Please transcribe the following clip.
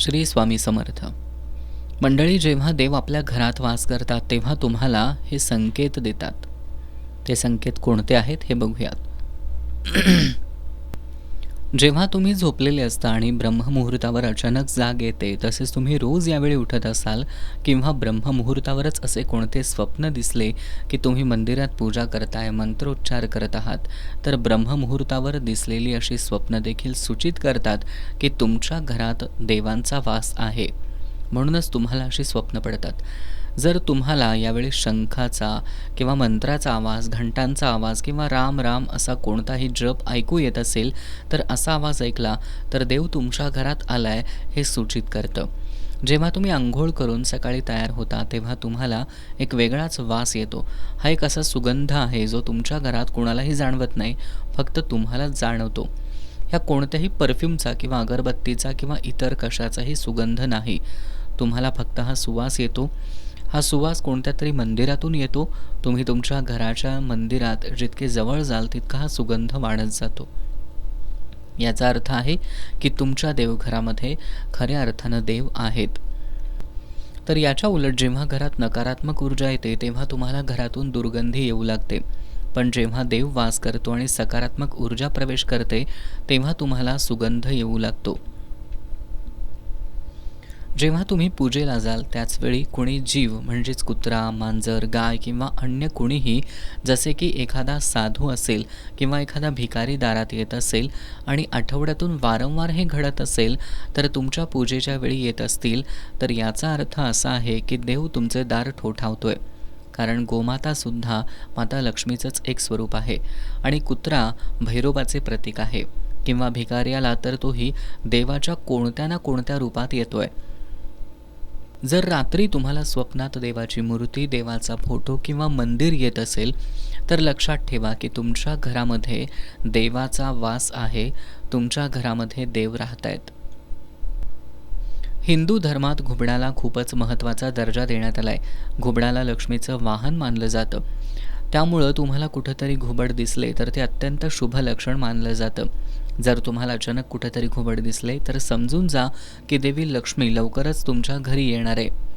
श्री स्वामी समर्थ. मंडळी जेव्हा देव आपल्या घरात वास करतात तेव्हा तुम्हाला हे संकेत देतात. ते संकेत कोणते आहेत हे बघूयात. जेव्हा तुम्ही झोपलेले असता आणि ब्रह्ममुहूर्तावर अचानक जाग येते तसेच तुम्ही रोज यावेळी उठत असाल किंवा ब्रह्ममुहूर्तावरच असे कोणते स्वप्न दिसले की तुम्ही मंदिरात पूजा करताय मंत्रोच्चार करत आहात तर ब्रह्ममुहूर्तावर दिसलेली अशी स्वप्न देखील सूचित करतात की तुमच्या घरात देवांचा वास आहे. म्हणूनच तुम्हाला अशी स्वप्न पडतात. जर तुम्हाला यावेळी शंखाचा किंवा मंत्राचा आवाज घंटांचा आवाज किंवा राम राम असा कोणताही जप ऐकू येत असेल तर असा आवाज ऐकला तर देव तुमच्या घरात आलाय हे सूचित करतं. जेव्हा तुम्ही आंघोळ करून सकाळी तयार होता तेव्हा तुम्हाला एक वेगळाच वास येतो. हा एक असा सुगंध आहे जो तुमच्या घरात कोणालाही जाणवत नाही फक्त तुम्हालाच जाणवतो. ह्या कोणत्याही परफ्यूमचा किंवा अगरबत्तीचा किंवा इतर कशाचाही सुगंध नाही. तुम्हाला फक्त हा सुवास येतो. हा सुवास कोणत्या तरी मंदिरातून येतो. तुम्ही तुमच्या घराच्या मंदिरात जितके जवळ जाल तितका हा सुगंध वाढत जातो. याचा अर्थ आहे की तुमच्या देवघरामध्ये खऱ्या अर्थानं देव आहेत. तर याच्या उलट जेव्हा घरात नकारात्मक ऊर्जा येते तेव्हा तुम्हाला घरातून दुर्गंधी येऊ लागते. पण जेव्हा देव वास करतो आणि सकारात्मक ऊर्जा प्रवेश करते तेव्हा तुम्हाला सुगंध येऊ लागतो. जेव्हा तुम्ही पूजेला जाल त्याचवेळी कुणी जीव म्हणजेच कुत्रा मांजर गाय किंवा अन्य कुणीही जसे की एखादा साधू असेल किंवा एखादा भिकारी दारात येत असेल आणि आठवड्यातून वारंवार हे घडत असेल तर तुमच्या पूजेच्या वेळी येत असतील तर याचा अर्थ असा आहे की देव तुमचे दार ठोठावतोय. कारण गोमातासुद्धा माता लक्ष्मीचंच एक स्वरूप आहे आणि कुत्रा भैरोबाचे प्रतीक आहे. किंवा भिकारी आला तर तोही देवाच्या कोणत्या ना कोणत्या रूपात येतोय. जर रात्री तुम्हाला स्वप्नात देवाची मूर्ती देवाचा फोटो किंवा मंदिर येत असेल तर लक्षात ठेवा की तुमच्या घरामध्ये देवाचा वास आहे तुमच्या घरामध्ये देव राहत आहेत हिंदू धर्मात घुबडाला खूपच महत्त्वाचा दर्जा देण्यात आला आहे घुबडाला लक्ष्मीचं वाहन मानलं जातं. त्यामुळं तुम्हाला कुठंतरी घुबड दिसले तर ते अत्यंत शुभ लक्षण मानलं जातं. जर तुम्हाला अचानक कुठेतरी घुबड दिसले तर समजून जा की देवी लक्ष्मी लवकरच तुमच्या घरी येणार आहे.